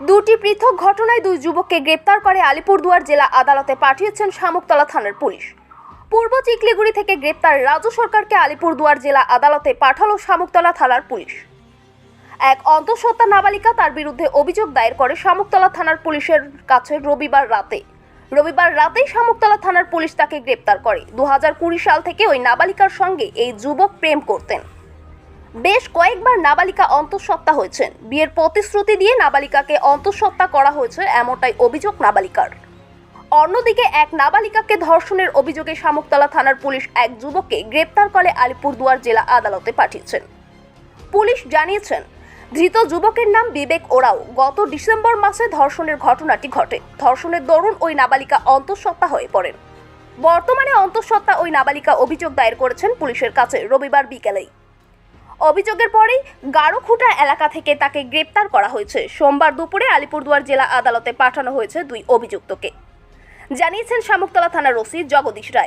দুটি পৃথক ঘটনায় দুই যুবককে গ্রেপ্তার করে আলিপুরদুয়ার জেলা আদালতে পাঠিয়েছেন শামুকতলা থানার পুলিশ। পূর্ব চিকলিগুড়ি থেকে গ্রেপ্তার রাজ্য সরকারকে আলিপুরদুয়ার জেলা আদালতে পাঠালো শামুকতলা থানার পুলিশ। এক অন্তঃসত্ত্বা নাবালিকা তার বিরুদ্ধে অভিযোগ দায়ের করে শামুকতলা থানার পুলিশের কাছে রবিবার রাতে। রবিবার রাতেই শামুকতলা থানার পুলিশ তাকে গ্রেপ্তার করে। দু হাজার কুড়ি সাল থেকে ওই নাবালিকার সঙ্গে এই যুবক প্রেম করতেন। বেশ কয়েকবার নাবালিকা অন্তঃসত্ত্বা হয়েছেন। বিয়ের প্রতিশ্রুতি দিয়ে নাবালিকাকে অন্তঃসত্ত্বা করা হয়েছে এমনটাই অভিযোগ নাবালিকার। অন্যদিকে এক নাবালিকাকে ধর্ষণের অভিযোগে শামুকতলা থানার পুলিশ এক যুবককে গ্রেপ্তার করে আলিপুরদুয়ার জেলা আদালতে পাঠিয়েছেন। পুলিশ জানিয়েছেন, ধৃত যুবকের নাম বিবেক ওরাও। গত ডিসেম্বর মাসে ধর্ষণের ঘটনাটি ঘটে। ধর্ষণের দরুন ওই নাবালিকা অন্তঃসত্ত্বা হয়ে পড়েন। বর্তমানে অন্তঃসত্ত্বা ওই নাবালিকা অভিযোগ দায়ের করেছেন পুলিশের কাছে রবিবার বিকেলেই। অভিযোগের পরেই গাড়োখুঁটা এলাকা থেকে তাকে গ্রেপ্তার করা হয়েছে। সোমবার দুপুরে আলিপুরদুয়ার জেলা আদালতে পাঠানো হয়েছে দুই অভিযুক্তকে। জানিয়েছেন শামুকতলা থানার ওসি জগদীশ রায়।